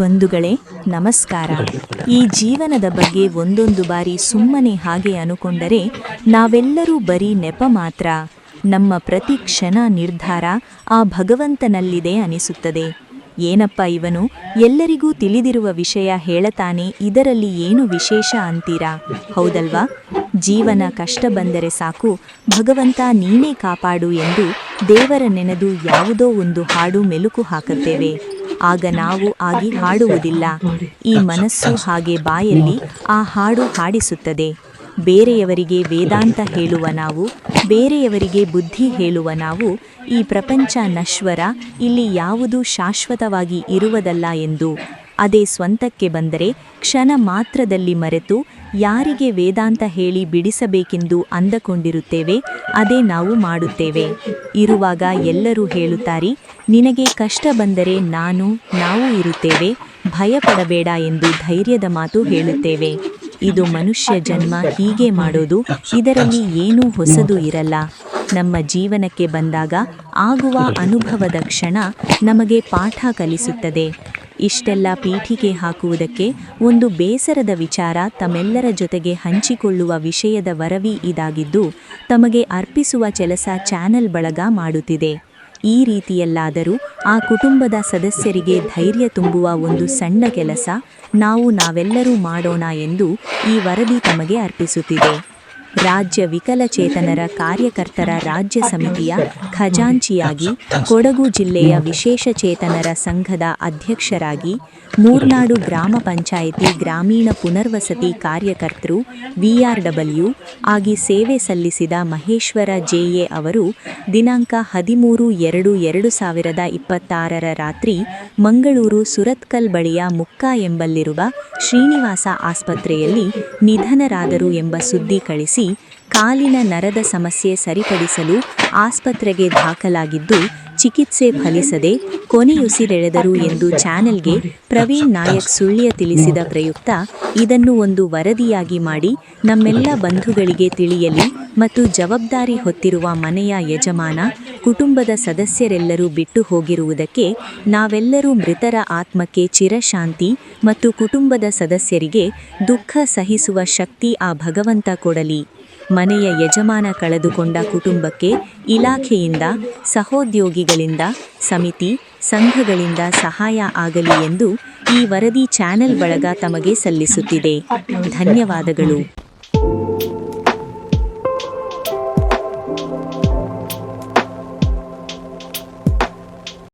ಬಂಧುಗಳೇ, ನಮಸ್ಕಾರ. ಈ ಜೀವನದ ಬಗ್ಗೆ ಒಂದೊಂದು ಬಾರಿ ಸುಮ್ಮನೆ ಹಾಗೆ ಅನುಕೊಂಡರೆ ನಾವೆಲ್ಲರೂ ಬರೀ ನೆಪ ಮಾತ್ರ. ನಮ್ಮ ಪ್ರತಿ ಕ್ಷಣ ನಿರ್ಧಾರ ಆ ಭಗವಂತನಲ್ಲಿದೆ ಅನಿಸುತ್ತದೆ. ಏನಪ್ಪ ಇವನು? ಎಲ್ಲರಿಗೂ ತಿಳಿದಿರುವ ವಿಷಯ ಹೇಳತಾನೆ, ಇದರಲ್ಲಿ ಏನು ವಿಶೇಷ ಅಂತೀರಾ? ಹೌದಲ್ವಾ? ಜೀವನ ಕಷ್ಟ ಬಂದರೆ ಸಾಕು, ಭಗವಂತ ನೀನೇ ಕಾಪಾಡು ಎಂದು ದೇವರ ನೆನೆದು ಯಾವುದೋ ಒಂದು ಹಾಡು ಮೆಲುಕು ಹಾಕುತ್ತೇವೆ. ಆಗ ನಾವು ಆಗಿ ಹಾಡುವುದಿಲ್ಲ. ಈ ಮನಸ್ಸು ಹಾಗೆ ಬಾಯಲ್ಲಿ ಆ ಹಾಡು ಹಾಡಿಸುತ್ತದೆ. ಬೇರೆಯವರಿಗೆ ವೇದಾಂತ ಹೇಳುವ ನಾವು, ಬೇರೆಯವರಿಗೆ ಬುದ್ಧಿ ಹೇಳುವ ನಾವು, ಈ ಪ್ರಪಂಚ ನಶ್ವರ, ಇಲ್ಲಿ ಯಾವುದು ಶಾಶ್ವತವಾಗಿ ಇರುವುದಲ್ಲ ಎಂದು ಅದೇ ಸ್ವಂತಕ್ಕೆ ಬಂದರೆ ಕ್ಷಣ ಮಾತ್ರದಲ್ಲಿ ಮರೆತು ಯಾರಿಗೆ ವೇದಾಂತ ಹೇಳಿ ಬಿಡಿಸಬೇಕೆಂದು ಅಂದಕೊಂಡಿರುತ್ತೇವೆ, ಅದೇ ನಾವು ಮಾಡುತ್ತೇವೆ. ಇರುವಾಗ ಎಲ್ಲರೂ ಹೇಳುತ್ತಾರೆ, ನಿನಗೆ ಕಷ್ಟ ಬಂದರೆ ನಾನು, ನಾವು ಇರುತ್ತೇವೆ, ಭಯಪಡಬೇಡ ಎಂದು ಧೈರ್ಯದ ಮಾತು ಹೇಳುತ್ತೇವೆ. ಇದು ಮನುಷ್ಯ ಜನ್ಮ ಹೀಗೆ ಮಾಡೋದು, ಇದರಲ್ಲಿ ಏನೂ ಹೊಸದು ಇರಲ್ಲ. ನಮ್ಮ ಜೀವನಕ್ಕೆ ಬಂದಾಗ ಆಗುವ ಅನುಭವದ ಕ್ಷಣ ನಮಗೆ ಪಾಠ ಕಲಿಸುತ್ತದೆ. ಇಷ್ಟೆಲ್ಲ ಪೀಠಿಗೆ ಹಾಕುವುದಕ್ಕೆ ಒಂದು ಬೇಸರದ ವಿಚಾರ ತಮ್ಮೆಲ್ಲರ ಜೊತೆಗೆ ಹಂಚಿಕೊಳ್ಳುವ ವಿಷಯದ ವರವಿ ಇದಾಗಿದ್ದು, ತಮಗೆ ಅರ್ಪಿಸುವ ಕೆಲಸ ಚಾನೆಲ್ ಬಳಗ ಮಾಡುತ್ತಿದೆ. ಈ ರೀತಿಯಲ್ಲಾದರೂ ಆ ಕುಟುಂಬದ ಸದಸ್ಯರಿಗೆ ಧೈರ್ಯ ತುಂಬುವ ಒಂದು ಸಣ್ಣ ಕೆಲಸ ನಾವು ನಾವೆಲ್ಲರೂ ಮಾಡೋಣ ಎಂದು ಈ ವರದಿ ತಮಗೆ ಅರ್ಪಿಸುತ್ತಿದೆ. ರಾಜ್ಯ ವಿಕಲಚೇತನರ ಕಾರ್ಯಕರ್ತರ ರಾಜ್ಯ ಸಮಿತಿಯ ಖಜಾಂಚಿಯಾಗಿ ಕೊಡಗು ಜಿಲ್ಲೆಯ ವಿಶೇಷ ಚೇತನರ ಸಂಘದ ಅಧ್ಯಕ್ಷರಾಗಿ ಮೂರ್ನಾಡು ಗ್ರಾಮ ಪಂಚಾಯಿತಿ ಗ್ರಾಮೀಣ ಪುನರ್ವಸತಿ ಕಾರ್ಯಕರ್ತರು ವಿಆರ್ಡಬ್ಲ್ಯೂ ಆಗಿ ಸೇವೆ ಸಲ್ಲಿಸಿದ ಮಹೇಶ್ವರ ಜೆಎ ಅವರು ದಿನಾಂಕ ಹದಿಮೂರು ಎರಡು ಎರಡು ಸಾವಿರದ ಇಪ್ಪತ್ತಾರರ ರಾತ್ರಿ ಮಂಗಳೂರು ಸುರತ್ಕಲ್ ಬಳಿಯ ಮುಕ್ಕ ಎಂಬಲ್ಲಿರುವ ಶ್ರೀನಿವಾಸ ಆಸ್ಪತ್ರೆಯಲ್ಲಿ ನಿಧನರಾದರು ಎಂಬ ಸುದ್ದಿ ಕಳಿಸಿ ಕಾಲಿನ ನರದ ಸಮಸ್ಯೆ ಸರಿಪಡಿಸಲು ಆಸ್ಪತ್ರೆಗೆ ದಾಖಲಾಗಿದ್ದು ಚಿಕಿತ್ಸೆ ಫಲಿಸದೆ ಕೊನೆಯುಸಿರೆಳೆದರು ಎಂದು ಚಾನೆಲ್ಗೆ ಪ್ರವೀಣ್ ನಾಯಕ್ ಸುಳ್ಯ ತಿಳಿಸಿದ ಪ್ರಯುಕ್ತ, ಇದನ್ನು ಒಂದು ವರದಿಯಾಗಿ ಮಾಡಿ ನಮ್ಮೆಲ್ಲ ಬಂಧುಗಳಿಗೆ ತಿಳಿಯಲಿ. ಮತ್ತು ಜವಾಬ್ದಾರಿ ಹೊತ್ತಿರುವ ಮನೆಯ ಯಜಮಾನ, ಕುಟುಂಬದ ಸದಸ್ಯರೆಲ್ಲರೂ ಬಿಟ್ಟು ಹೋಗಿರುವುದಕ್ಕೆ ನಾವೆಲ್ಲರೂ ಮೃತರ ಆತ್ಮಕ್ಕೆ ಚಿರಶಾಂತಿ ಮತ್ತು ಕುಟುಂಬದ ಸದಸ್ಯರಿಗೆ ದುಃಖ ಸಹಿಸುವ ಶಕ್ತಿ ಆ ಭಗವಂತ ಕೊಡಲಿ. ಮನೆಯ ಯಜಮಾನ ಕಳೆದುಕೊಂಡ ಕುಟುಂಬಕ್ಕೆ ಇಲಾಖೆಯಿಂದ, ಸಹೋದ್ಯೋಗಿಗಳಿಂದ, ಸಮಿತಿ, ಸಂಘಗಳಿಂದ ಸಹಾಯ ಆಗಲಿ ಎಂದು ಈ ವರದಿ ಚಾನೆಲ್ ಬಳಗ ತಮಗೆ ಸಲ್ಲಿಸುತ್ತಿದೆ. ಧನ್ಯವಾದಗಳು.